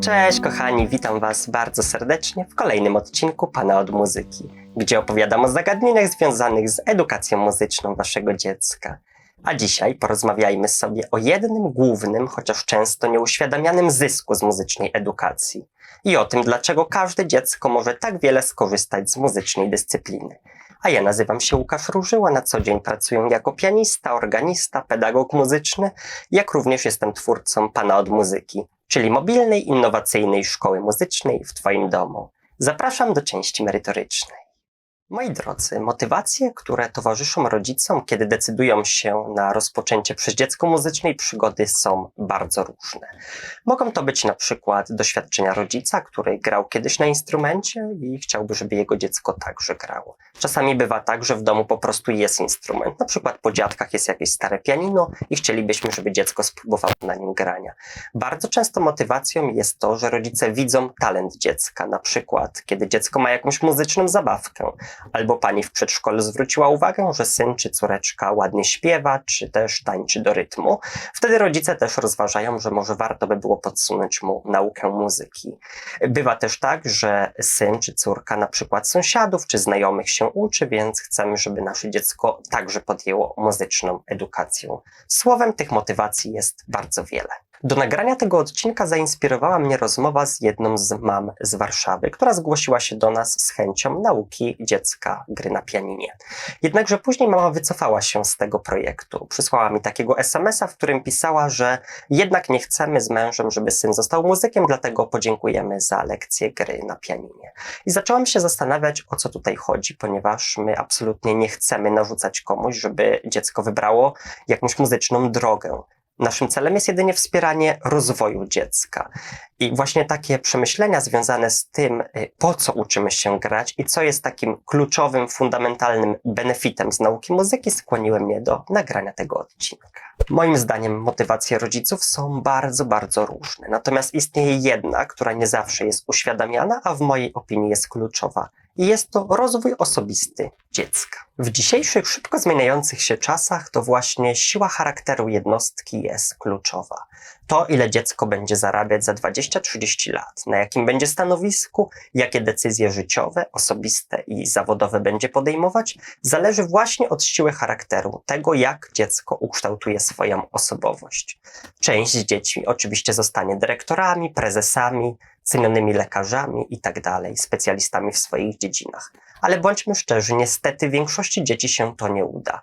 Cześć kochani, witam Was bardzo serdecznie w kolejnym odcinku Pana od Muzyki, gdzie opowiadam o zagadnieniach związanych z edukacją muzyczną Waszego dziecka. A dzisiaj porozmawiajmy sobie o jednym głównym, chociaż często nieuświadamianym zysku z muzycznej edukacji i o tym, dlaczego każde dziecko może tak wiele skorzystać z muzycznej dyscypliny. A ja nazywam się Łukasz Różyła, na co dzień pracuję jako pianista, organista, pedagog muzyczny, jak również jestem twórcą Pana od Muzyki, czyli mobilnej, innowacyjnej szkoły muzycznej w Twoim domu. Zapraszam do części merytorycznej. Moi drodzy, motywacje, które towarzyszą rodzicom, kiedy decydują się na rozpoczęcie przez dziecko muzycznej przygody, są bardzo różne. Mogą to być na przykład doświadczenia rodzica, który grał kiedyś na instrumencie i chciałby, żeby jego dziecko także grało. Czasami bywa tak, że w domu po prostu jest instrument. Na przykład po dziadkach jest jakieś stare pianino i chcielibyśmy, żeby dziecko spróbowało na nim grania. Bardzo często motywacją jest to, że rodzice widzą talent dziecka. Na przykład, kiedy dziecko ma jakąś muzyczną zabawkę, albo pani w przedszkolu zwróciła uwagę, że syn czy córeczka ładnie śpiewa, czy też tańczy do rytmu. Wtedy rodzice też rozważają, że może warto by było podsunąć mu naukę muzyki. Bywa też tak, że syn czy córka na przykład sąsiadów czy znajomych się uczy, więc chcemy, żeby nasze dziecko także podjęło muzyczną edukację. Słowem tych motywacji jest bardzo wiele. Do nagrania tego odcinka zainspirowała mnie rozmowa z jedną z mam z Warszawy, która zgłosiła się do nas z chęcią nauki dziecka gry na pianinie. Jednakże później mama wycofała się z tego projektu. Przysłała mi takiego SMS-a, w którym pisała, że jednak nie chcemy z mężem, żeby syn został muzykiem, dlatego podziękujemy za lekcję gry na pianinie. I zaczęłam się zastanawiać, o co tutaj chodzi, ponieważ my absolutnie nie chcemy narzucać komuś, żeby dziecko wybrało jakąś muzyczną drogę. Naszym celem jest jedynie wspieranie rozwoju dziecka. I właśnie takie przemyślenia związane z tym, y, po co uczymy się grać i co jest takim kluczowym, fundamentalnym benefitem z nauki muzyki, skłoniły mnie do nagrania tego odcinka. Moim zdaniem motywacje rodziców są bardzo, bardzo różne. Natomiast istnieje jedna, która nie zawsze jest uświadamiana, a w mojej opinii jest kluczowa. I jest to rozwój osobisty dziecka. W dzisiejszych szybko zmieniających się czasach to właśnie siła charakteru jednostki jest kluczowa. To, ile dziecko będzie zarabiać za 20-30 lat, na jakim będzie stanowisku, jakie decyzje życiowe, osobiste i zawodowe będzie podejmować, zależy właśnie od siły charakteru, tego jak dziecko ukształtuje swoją osobowość. Część dzieci oczywiście zostanie dyrektorami, prezesami, cenionymi lekarzami i tak specjalistami w swoich dziedzinach. Ale bądźmy szczerzy, niestety większości dzieci się to nie uda.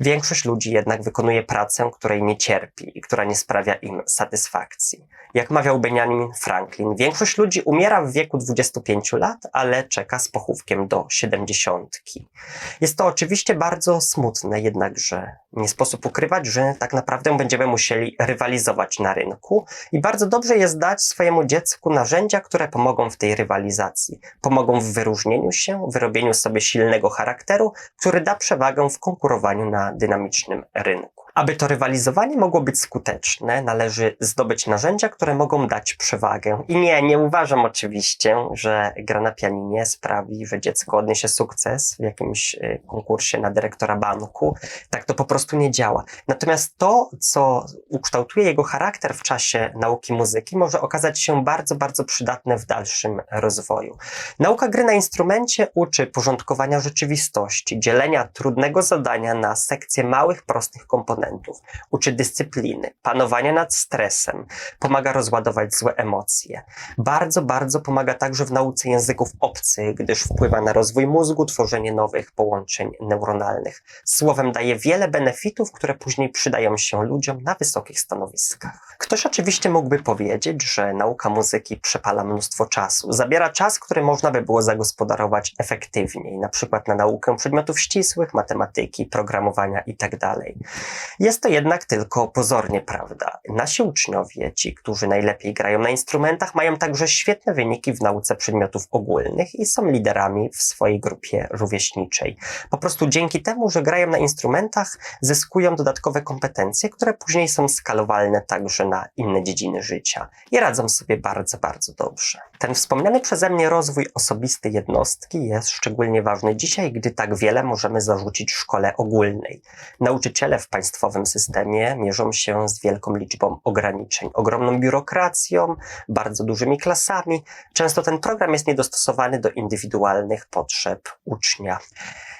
Większość ludzi jednak wykonuje pracę, której nie cierpi i która nie sprawia im satysfakcji. Jak mawiał Benjamin Franklin, większość ludzi umiera w wieku 25 lat, ale czeka z pochówkiem do 70. Jest to oczywiście bardzo smutne, jednakże nie sposób ukrywać, że tak naprawdę będziemy musieli rywalizować na rynku i bardzo dobrze jest dać swojemu dziecku narzędzia, które pomogą w tej rywalizacji, pomogą w wyróżnieniu się, wyrobieniu sobie silnego charakteru, który da przewagę w konkurowaniu na dynamicznym rynku. Aby to rywalizowanie mogło być skuteczne, należy zdobyć narzędzia, które mogą dać przewagę. I nie, nie uważam oczywiście, że gra na pianinie sprawi, że dziecko odniesie sukces w jakimś y, konkursie na dyrektora banku. Tak to po prostu nie działa. Natomiast to, co ukształtuje jego charakter w czasie nauki muzyki, może okazać się bardzo, bardzo przydatne w dalszym rozwoju. Nauka gry na instrumencie uczy porządkowania rzeczywistości, dzielenia trudnego zadania na sekcje małych, prostych komponentów. Uczy dyscypliny, panowania nad stresem, pomaga rozładować złe emocje. Bardzo, bardzo pomaga także w nauce języków obcych, gdyż wpływa na rozwój mózgu, tworzenie nowych połączeń neuronalnych. Słowem daje wiele benefitów, które później przydają się ludziom na wysokich stanowiskach. Ktoś oczywiście mógłby powiedzieć, że nauka muzyki przepala mnóstwo czasu. Zabiera czas, który można by było zagospodarować efektywniej, na przykład na naukę przedmiotów ścisłych, matematyki, programowania itd. Jest to jednak tylko pozornie prawda. Nasi uczniowie, ci, którzy najlepiej grają na instrumentach, mają także świetne wyniki w nauce przedmiotów ogólnych i są liderami w swojej grupie rówieśniczej. Po prostu dzięki temu, że grają na instrumentach, zyskują dodatkowe kompetencje, które później są skalowalne także na inne dziedziny życia i radzą sobie bardzo, bardzo dobrze. Ten wspomniany przeze mnie rozwój osobisty jednostki jest szczególnie ważny dzisiaj, gdy tak wiele możemy zarzucić szkole ogólnej. Nauczyciele w państwowych państwowym systemie mierzą się z wielką liczbą ograniczeń, ogromną biurokracją, bardzo dużymi klasami. Często ten program jest niedostosowany do indywidualnych potrzeb ucznia.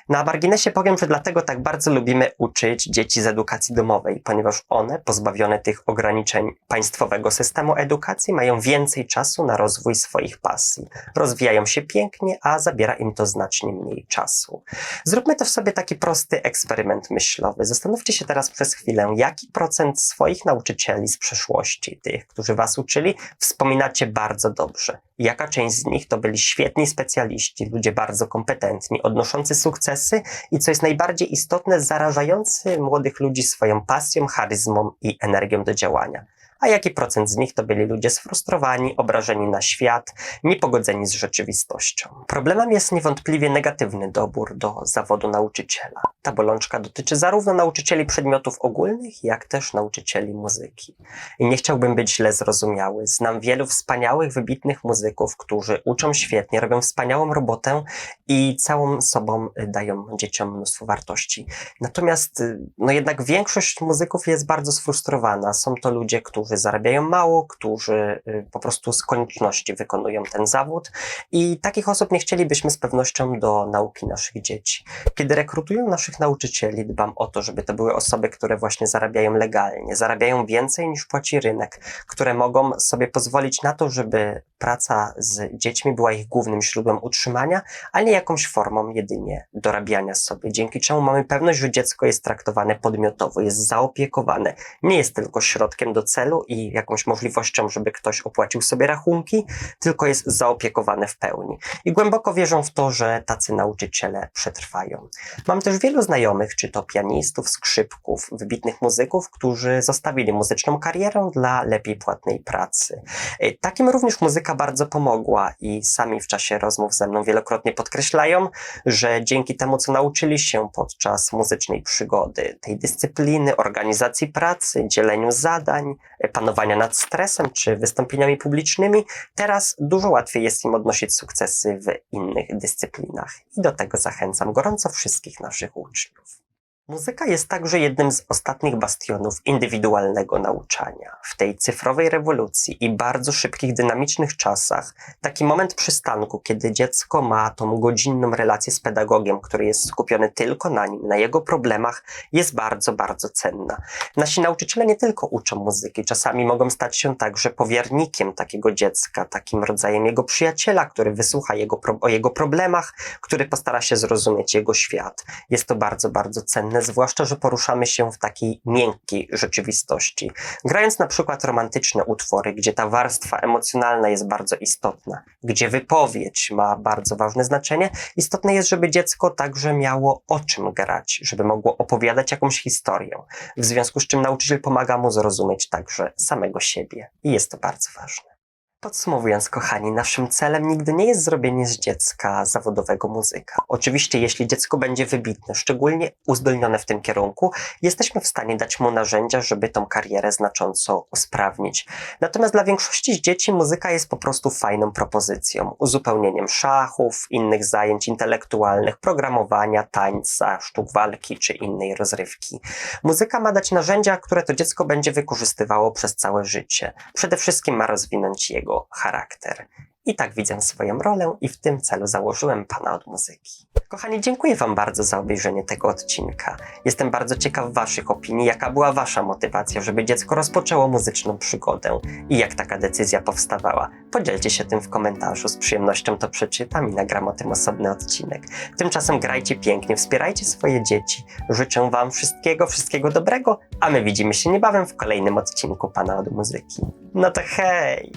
Na marginesie powiem, że dlatego tak bardzo lubimy uczyć dzieci z edukacji domowej, ponieważ one, pozbawione tych ograniczeń państwowego systemu edukacji, mają więcej czasu na rozwój swoich pasji. Rozwijają się pięknie, a zabiera im to znacznie mniej czasu. Zróbmy to w sobie taki prosty eksperyment myślowy. Zastanówcie się teraz przez chwilę, jaki procent swoich nauczycieli z przeszłości, tych, którzy was uczyli, wspominacie bardzo dobrze. Jaka część z nich to byli świetni specjaliści, ludzie bardzo kompetentni, odnoszący sukcesy i co jest najbardziej istotne, zarażający młodych ludzi swoją pasją, charyzmą i energią do działania. A jaki procent z nich to byli ludzie sfrustrowani, obrażeni na świat, niepogodzeni z rzeczywistością? Problemem jest niewątpliwie negatywny dobór do zawodu nauczyciela. Ta bolączka dotyczy zarówno nauczycieli przedmiotów ogólnych, jak też nauczycieli muzyki. I nie chciałbym być źle zrozumiały. Znam wielu wspaniałych, wybitnych muzyków, którzy uczą świetnie, robią wspaniałą robotę i całą sobą dają dzieciom mnóstwo wartości. Natomiast, y, no jednak większość muzyków jest bardzo sfrustrowana. Są to ludzie, którzy zarabiają mało, którzy y, po prostu z konieczności wykonują ten zawód. I takich osób nie chcielibyśmy z pewnością do nauki naszych dzieci. Kiedy rekrutuję naszych nauczycieli, dbam o to, żeby to były osoby, które właśnie zarabiają legalnie, zarabiają więcej niż płaci rynek, które mogą sobie pozwolić na to, żeby praca z dziećmi była ich głównym źródłem utrzymania, a nie jakąś formą jedynie dorabiania sobie, dzięki czemu mamy pewność, że dziecko jest traktowane podmiotowo, jest zaopiekowane, nie jest tylko środkiem do celu i jakąś możliwością, żeby ktoś opłacił sobie rachunki, tylko jest zaopiekowane w pełni. I głęboko wierzą w to, że tacy nauczyciele przetrwają. Mam też wielu znajomych, czy to pianistów, skrzypków, wybitnych muzyków, którzy zostawili muzyczną karierę dla lepiej płatnej pracy. E, Takim również muzyka bardzo pomogła i sami w czasie rozmów ze mną wielokrotnie podkreślają, że dzięki temu, co nauczyli się podczas muzycznej przygody, tej dyscypliny, organizacji pracy, dzieleniu zadań, e, panowania nad stresem czy wystąpieniami publicznymi, teraz dużo łatwiej jest im odnosić sukcesy w innych dyscyplinach. I do tego zachęcam gorąco wszystkich naszych uczniów. Muzyka jest także jednym z ostatnich bastionów indywidualnego nauczania. W tej cyfrowej rewolucji i bardzo szybkich, dynamicznych czasach, taki moment przystanku, kiedy dziecko ma tą godzinną relację z pedagogiem, który jest skupiony tylko na nim, na jego problemach, jest bardzo, bardzo cenna. Nasi nauczyciele nie tylko uczą muzyki, czasami mogą stać się także powiernikiem takiego dziecka, takim rodzajem jego przyjaciela, który wysłucha jego o jego problemach, który postara się zrozumieć jego świat. Jest to bardzo, bardzo cenne zwłaszcza, że poruszamy się w takiej miękkiej rzeczywistości. Grając na przykład romantyczne utwory, gdzie ta warstwa emocjonalna jest bardzo istotna, gdzie wypowiedź ma bardzo ważne znaczenie, istotne jest, żeby dziecko także miało o czym grać, żeby mogło opowiadać jakąś historię, w związku z czym nauczyciel pomaga mu zrozumieć także samego siebie. I jest to bardzo ważne. Podsumowując, kochani, naszym celem nigdy nie jest zrobienie z dziecka zawodowego muzyka. Oczywiście, jeśli dziecko będzie wybitne, szczególnie uzdolnione w tym kierunku, jesteśmy w stanie dać mu narzędzia, żeby tą karierę znacząco usprawnić. Natomiast dla większości dzieci muzyka jest po prostu fajną propozycją, uzupełnieniem szachów, innych zajęć intelektualnych, programowania, tańca, sztuk walki czy innej rozrywki. Muzyka ma dać narzędzia, które to dziecko będzie wykorzystywało przez całe życie. Przede wszystkim ma rozwinąć jego charakter. I tak widzę swoją rolę i w tym celu założyłem Pana od muzyki. Kochani, dziękuję Wam bardzo za obejrzenie tego odcinka. Jestem bardzo ciekaw Waszych opinii, jaka była Wasza motywacja, żeby dziecko rozpoczęło muzyczną przygodę i jak taka decyzja powstawała. Podzielcie się tym w komentarzu, z przyjemnością to przeczytam i nagram o tym osobny odcinek. Tymczasem grajcie pięknie, wspierajcie swoje dzieci. Życzę Wam wszystkiego, wszystkiego dobrego, a my widzimy się niebawem w kolejnym odcinku Pana od muzyki. No to hej!